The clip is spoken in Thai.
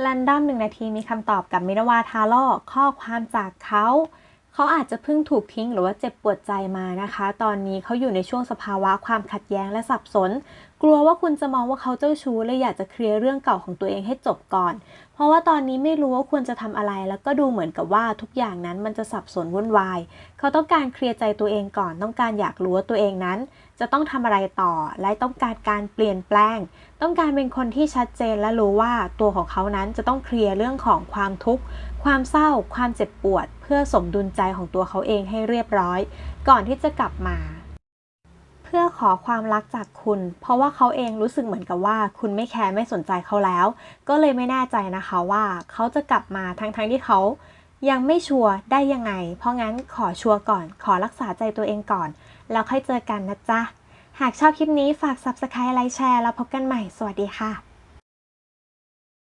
แรนดอมหนึ่งนาทีมีคำตอบกับมินวาทาโร่ข้อความจากเขาเขาอาจจะเพิ่งถูกทิ้งหรือว่าเจ็บปวดใจมานะคะ ตอนนี้เขาอยู่ในช่วงสภาวะความขัดแย้งและสับสน กลัวว่าคุณจะมองว่าเขาเจ้าชู้เลยอยากจะเคลียร์เรื่องเก่าของตัวเองให้จบก่อน เพราะว่าตอนนี้ไม่รู้ว่าควรจะทำอะไร แล้วก็ดูเหมือนกับว่าทุกอย่างนั้นมันจะสับสนวุ่นวาย เขาต้องการเคลียร์ใจตัวเองก่อน ต้องการอยากรู้ว่าตัวเองนั้น จะต้องทำอะไรต่อ และต้องการการเปลี่ยนแปลง ต้องการเป็นคนที่ชัดเจนและรู้ว่าตัวของเขานั้นจะต้องเคลียร์เรื่องของความทุกข์ ความเศร้า ความเจ็บปวด เพื่อสมดุลใจของตัวเขาเองให้เรียบร้อย ก่อนที่จะกลับมา พื่อขอความรักจากคุณ เพราะว่าเขาเองรู้สึกเหมือนกับว่า คุณไม่แคร์ไม่สนใจเขาแล้ว ก็เลยไม่แน่ใจนะคะว่าเขาจะกลับมาทั้งๆทที่เขายังไม่ชัวร์ได้ยังไง เพราะงั้นขอชัวร์ก่อน ขอรักษาใจตัวเองก่อน แล้วค่อยเจอกันนะจ๊ะ หากชอบคลิปนี้ฝาก subscribe ไลค์แชร์ แล้วพบกันใหม่ สวัสดีค่ะ